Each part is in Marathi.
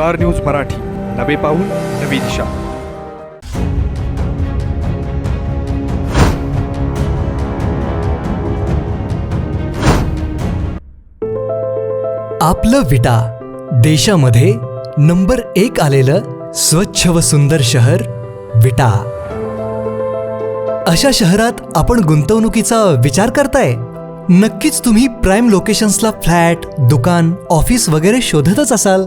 Star news Marathi. नवे पाऊल नवी दिशा. आपलं विटा. देशामध्ये नंबर एक आलेलं स्वच्छ व सुंदर शहर विटा. अशा शहरात आपण गुंतवणुकीचा विचार करताय? नक्कीच तुम्ही प्राईम लोकेशन्सला फ्लॅट दुकान ऑफिस वगैरे शोधतच असाल.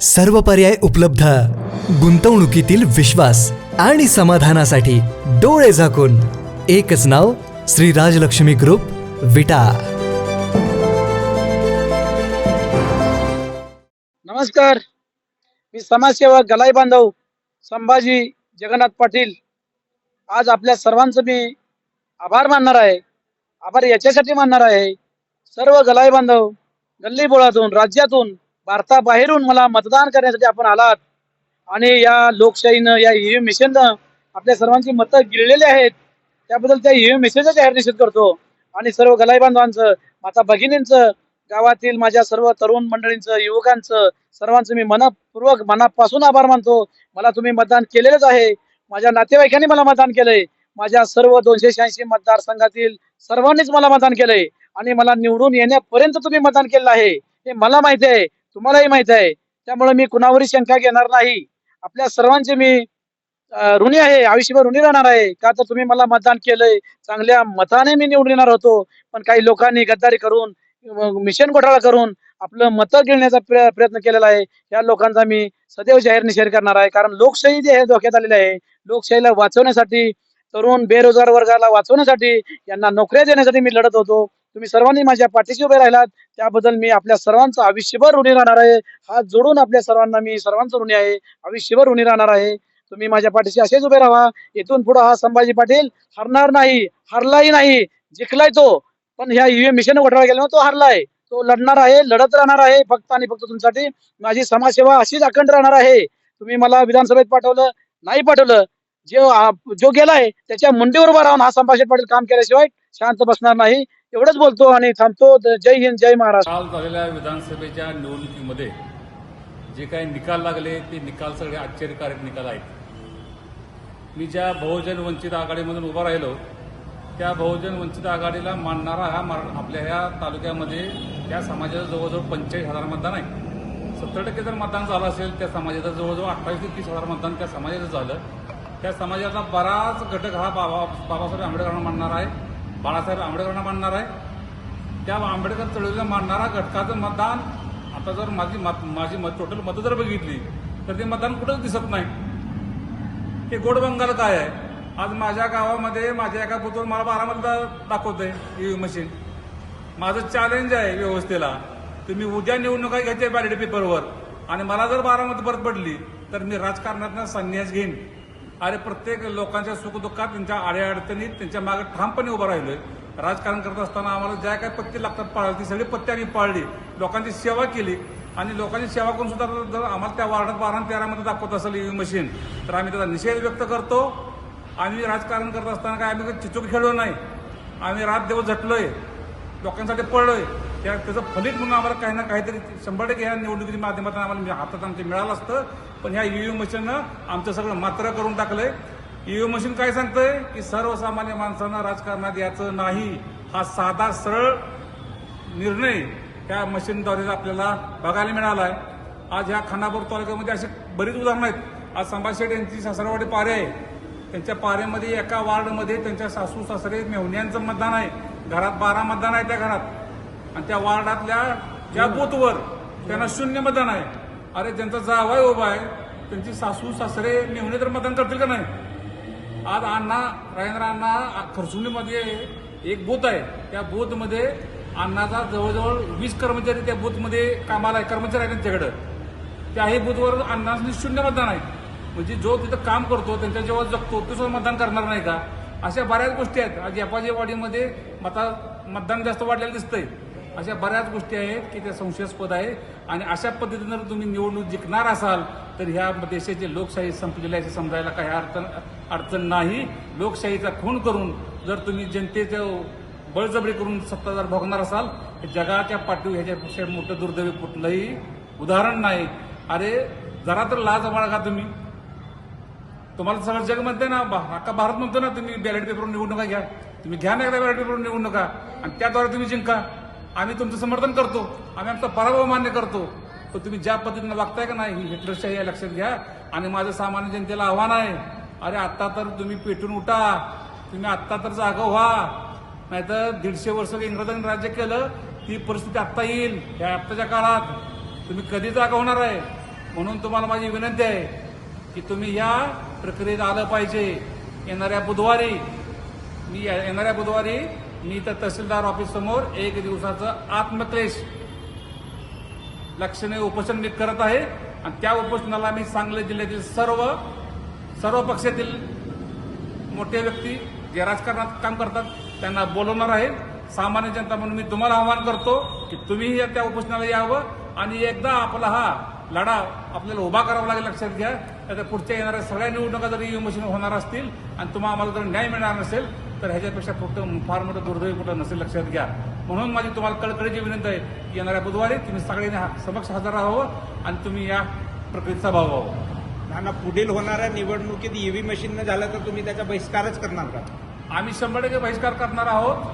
सर्व पर्याय उपलब्ध. गुंतवणुकीतील विश्वास आणि समाधानासाठी डोळे झाकून. एकच नाव श्री राजलक्ष्मी ग्रुप विटा. नमस्कार. मी समाजसेवक गलाई बांधव संभाजी जगन्नाथ पाटील. आज आपल्या सर्वांचं मी आभार मानणार आहे. आभार याच्यासाठी मानणार आहे सर्व गलाई बांधव गल्ली बोळातून राज्यातून भारताबाहेरून मला मतदान करण्यासाठी आपण आलात. आणि या लोकशाहीनं या ईव्हीएम मिशननं आपल्या सर्वांची मतं गिळलेली आहेत. त्याबद्दल त्या ईव्हीएम मिशनचा जाहीर निषेध करतो. आणि सर्व गलाई बांधवांचं माता भगिनींचं गावातील माझ्या सर्व तरुण मंडळींचं युवकांचं सर्वांचं मी मनपूर्वक मनापासून आभार मानतो. मला तुम्ही मतदान केलेलंच आहे. माझ्या नातेवाईकांनी मला मतदान केलंय. माझ्या सर्व दोनशे शहाऐंशी मतदारसंघातील सर्वांनीच मला मतदान केलंय. आणि मला निवडून येण्यापर्यंत तुम्ही मतदान केलं आहे. हे मला माहिती आहे. तुम्हालाही माहीत आहे. त्यामुळे मी कुणावरही शंका घेणार नाही. आपल्या सर्वांचे मी ऋणी आहे. आयुष्यभर ऋणी राहणार आहे. का तर तुम्ही मला मतदान केलंय. चांगल्या मताने मी निवडून येणार होतो. पण काही लोकांनी गद्दारी करून मिशन घोटाळा करून आपलं मतं गिळण्याचा प्रयत्न केलेला आहे. या लोकांचा मी सदैव जाहीर निषेध करणार आहे. कारण लोकशाही जे आहे धोक्यात आलेली आहे. लोकशाहीला वाचवण्यासाठी तरुण बेरोजगार वर्गाला वाचवण्यासाठी यांना नोकऱ्या देण्यासाठी मी लढत होतो. तुम्ही सर्वांनी माझ्या पाठीशी उभे राहिलात. त्याबद्दल मी आपल्या सर्वांचं आयुष्यभर ऋणी राहणार आहे. हात जोडून आपल्या सर्वांना मी सर्वांचं ऋणी आहे. आयुष्यभर ऋणी राहणार आहे. तुम्ही माझ्या पाठीशी असेच उभे राहा. इथून पुढे हा संभाजी पाटील हरणार नाही हरलाही नाही जिंकलाय तो. पण ह्या ईव्हीएम मिशन घोटाळा गेला तो हरलाय. तो लढणार आहे लढत राहणार आहे फक्त आणि फक्त तुमच्यासाठी. माझी समाजसेवा अशीच अखंड राहणार आहे. तुम्ही मला विधानसभेत पाठवलं नाही पाठवलं जो जो गेलाय त्याच्या मुंडीवर उभा राहून हा संभाजी पाटील काम केल्याशिवाय शांत बसणार नाही. एवढंच बोलतो आणि थांबतो. जय हिंद जय महाराष्ट्र. काल झालेल्या विधानसभेच्या निवडणुकीमध्ये जे काही निकाल लागले ते निकाल सगळे आश्चर्यकारक निकाल आहेत. मी ज्या बहुजन वंचित आघाडीमधून उभा राहिलो त्या बहुजन वंचित आघाडीला मानणारा हा आपल्या ह्या तालुक्यामध्ये त्या समाजाचं जवळजवळ पंचेचाळीस हजार मतदान आहे. सत्तर टक्के जर मतदान झालं असेल त्या समाजाचं जवळजवळ अठ्ठावीस ते तीस हजार मतदान त्या समाजाचं झालं. त्या समाजाचा बराच घटक हा बाबा बाबासाहेब आंबेडकरांना मानणारा आहे. बाळासाहेब आंबेडकरांना मानणार आहे. त्या आंबेडकर चळवळीला मानणारा घटकाचं मतदान आता जर माझी मत माझी मत टोटल मतं जर बघितली तर ते मतदान कुठंच दिसत नाही. हे गोड बंगाल काय आहे? आज माझ्या गावामध्ये माझ्या एका बुथवर मला बारा मतदार दाखवतंय व्ही मशीन माझं चॅलेंज आहे व्यवस्थेला. तुम्ही उद्या निवडणुका घ्यायच्या बॅलेट पेपरवर आणि मला जर बारा मत परत पडली तर मी राजकारणातनं संन्यास घेईन. अरे प्रत्येक लोकांच्या सुखदुःखात त्यांच्या आड्याअडचणीत त्यांच्या मागे ठामपणे उभं राहिलोय. राजकारण करत असताना आम्हाला ज्या काही पत्ते लागतात पाळायला ती सगळी पत्ती आम्ही पाळली. लोकांची सेवा केली. आणि लोकांची सेवा करून सुद्धा जर आम्हाला त्या वार्डात बारा तेरामध्ये दाखवत असेल ईव्हीएम मशीन तर आम्ही त्याचा निषेध व्यक्त करतो. आम्ही राजकारण करत असताना काय आम्ही चिचूक खेळलो नाही. आम्ही रात दिवस झटलोय. लोकांसाठी पडलोय त्या त्याचं फलित म्हणून आम्हाला काही ना काहीतरी शंभर टक्के ह्या निवडणुकीच्या माध्यमातून आम्हाला हातात आमचं मिळालं असतं. पण ह्या ईव्हीएम मशीननं आमचं सगळं मात्र करून टाकलंय. ईव्हीएम मशीन काय सांगतंय? की सर्वसामान्य माणसांना राजकारणात याचं नाही. हा साधा सरळ निर्णय त्या मशीनद्वारे आपल्याला बघायला मिळाला आहे आज ह्या खानापूर तालुक्यामध्ये अशी बरीच उदाहरणं आहेत. आज संभाजी यांची सासरवाडी पारे आहे. त्यांच्या पारेमध्ये एका वार्डमध्ये त्यांच्या सासू सासरे मेहुण्यांचं मतदान आहे. घरात बारा मतदान आहे त्या घरात. आणि त्या वार्डातल्या ज्या बूथवर त्यांना शून्य मतदान आहे. अरे ज्यांचा जावाय उभा आहे त्यांची सासू सासरे नेहमी तर मतदान करतील का नाही? आज अण्णा राजेंद्र अण्णा खर्चुनीमध्ये एक बूथ आहे. त्या बूथमध्ये अण्णाचा जवळजवळ वीस कर्मचारी त्या बूथमध्ये कामाला आहे कर्मचारी आहेत त्यांच्याकडं. त्याही बूथवर अन्नासनी शून्य मतदान आहे. म्हणजे जो तिथं काम करतो त्यांच्या जेव्हा जगतो तो सुद्धा मतदान करणार नाही का? अशा बऱ्याच गोष्टी आहेत. आज एपाजी वाडीमध्ये मता मतदान जास्त वाढलेलं दिसतंय. अशा बऱ्याच गोष्टी आहेत की त्या संशयास्पद आहे आणि अशा पद्धतीनं जर तुम्ही निवडणूक जिंकणार असाल तर ह्या देशाची लोकशाही संपलेली आहे असं समजायला काही अडचण अडचण नाही. लोकशाहीचा खून करून जर तुम्ही जनतेचं बळजबरी करून सत्ता जर भोगणार असाल तर जगाच्या पाठीवर ह्याच्यापेक्षा मोठं दुर्दैवी कुठलंही उदाहरण नाही. अरे जरा तर लाज बाळगा तुम्ही. तुम्हाला सगळं जग म्हणते ना भा- अख्खा भारत म्हणतो ना तुम्ही बॅलेट पेपरवर निवडणुका घ्या. तुम्ही घ्या ना एकदा बॅलेट पेपरवर निवडणुका. आणि त्याद्वारे तुम्ही जिंका. आम्ही तुमचं समर्थन करतो. आम्ही आमचा पराभव मान्य करतो. तर तुम्ही ज्या पद्धतीनं वागताय का नाही ही हिटलरशाही आहे लक्षात घ्या. आणि माझं सामान्य जनतेला आव्हान आहे. अरे आत्ता तर तुम्ही पेटून उठा. तुम्ही आत्ता तर जागा व्हा. नाहीतर दीडशे वर्ष इंग्रजांनी राज्य केलं ती परिस्थिती आत्ता येईल. या आत्ताच्या काळात तुम्ही कधी जागा होणार आहे? म्हणून तुम्हाला माझी विनंती आहे की तुम्ही या प्रक्रियेत आलं पाहिजे. येणाऱ्या बुधवारी मी या- येणाऱ्या बुधवारी मी तर तहसीलदार ऑफिस समोर एक दिवसाचं आत्मक्लेश लक्षणे उपोषण मी करत आहे. आणि त्या उपोषणाला मी सांगली जिल्ह्यातील सर्व सर्व पक्षातील मोठे व्यक्ती जे राजकारणात काम करतात त्यांना बोलवणार आहे. सामान्य जनता म्हणून मी तुम्हाला आवाहन करतो की तुम्हीही त्या उपोषणाला यावं. आणि एकदा आपला हा लढा आपल्याला उभा करावा लागेल लक्षात घ्या. तर पुढच्या येणाऱ्या सगळ्या निवडणुका जर ईव्हीएम मशीन होणार असतील आणि तुम्हाला आम्हाला जर न्याय मिळणार नसेल तर ह्याच्यापेक्षा फक्त फार मोठं दुर्दैवी कुठं नसेल लक्षात घ्या. म्हणून माझी तुम्हाला कळकळीची विनंती आहे की येणाऱ्या बुधवारी तुम्ही सगळ्यांनी समक्ष हजर राहावं आणि तुम्ही या प्रक्रियेत सहभाग व्हावं. नाना पुढील होणाऱ्या निवडणुकीत ईव्ही मशीन झालं तर तुम्ही त्याचा बहिष्कारच करणार का? आम्ही शंभर टक्के बहिष्कार करणार आहोत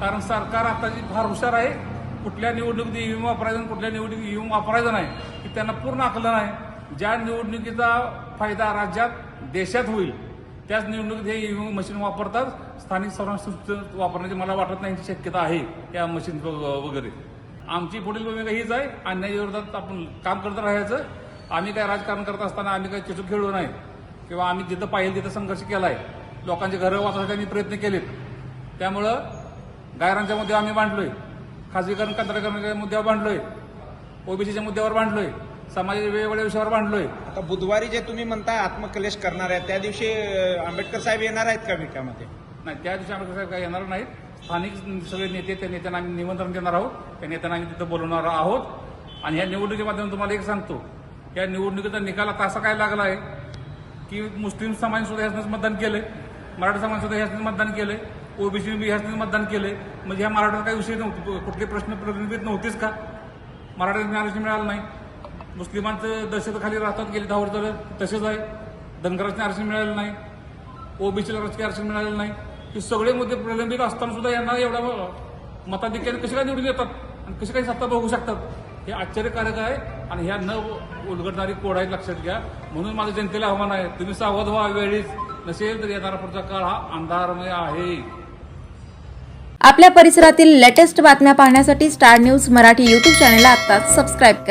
कारण सरकार आताची फार हुशार आहे. कुठल्या निवडणुकीत ईव्हीएम वापरायचं कुठल्या निवडणुकीत ईव्हीएम वापरायचं नाही की त्यांना पूर्ण आकलन आहे. ज्या निवडणुकीचा फायदा राज्यात देशात होईल त्याच निवडणुकीत हे ईव्हीएम मशीन वापरतात. स्थानिक स्वराज्य वापरण्याची मला वाटत नाही शक्यता आहे या मशीन वगैरे. आमची पुढील भूमिका हीच आहे. अन्यायाविरोधात आपण काम करत राहायचं. आम्ही काय राजकारण करत असताना आम्ही काही चिचूक खेळलो नाही. किंवा आम्ही जिथं पाहिजे तिथं संघर्ष केलाय. लोकांची घरं वाचवण्यासाठी आम्ही प्रयत्न केलेत. त्यामुळं गायरांच्या मुद्द्यावर आम्ही मांडलोय खाजगीकरण कंत्राटकरणाच्या मुद्द्यावर मांडलोय ओबीसीच्या मुद्द्यावर मांडलोय समाजाच्या वेगवेगळ्या विषयावर मांडलोय आता बुधवारी जे तुम्ही म्हणताय आत्मक्लेश करणार आहे त्या दिवशी अं, आंबेडकर साहेब येणार आहेत का विकामध्ये नाही त्या दिवशी आम्ही साहेब काही येणार नाहीत. स्थानिक सगळे नेते त्या नेत्यांना आम्ही निमंत्रण देणार आहोत. त्या नेत्यांना आम्ही तिथं बोलवणार आहोत. आणि ह्या निवडणुकीच्या माध्यमातून तुम्हाला एक सांगतो या निवडणुकीचा निकाल आता असा काय लागला आहे की मुस्लिम समाज सुद्धा ह्याच मतदान केलंय मराठा समाज सुद्धा ह्याच मतदान केलंय ओबीसी ह्याच मतदान केलंय. म्हणजे ह्या मराठा काही विषय नव्हते कुठले प्रश्न प्रलंबित नव्हतेच का? मराठा आरक्षण मिळालं नाही. मुस्लिमांचं दहशतखाली राहतात गेले दहा वर्ष तसेच आहे. धनगराचं आरक्षण मिळालं नाही. ओबीसीला राजकीय आरक्षण मिळालेलं नाही. हे सगळे मुद्दे प्रलंबित असताना सुद्धा यांना एवढा मताधिक्याने कसे काय निवडून येतात? आणि कसे काही सत्ता बघू शकतात? हे आश्चर्यकारक आहे आणि ह्या न उलगडणारी कोड आहे लक्षात घ्या. म्हणून माझं जनतेला आव्हान आहे तुम्ही सावध व्हा वेळीच. नसेल तर येणारा पुढचा काळ हा अंधारमय आहे. आपल्या परिसरातील लेटेस्ट बातम्या पाहण्यासाठी स्टार न्यूज मराठी यूट्यूब चॅनलला आत्ताच सबस्क्राईब करा.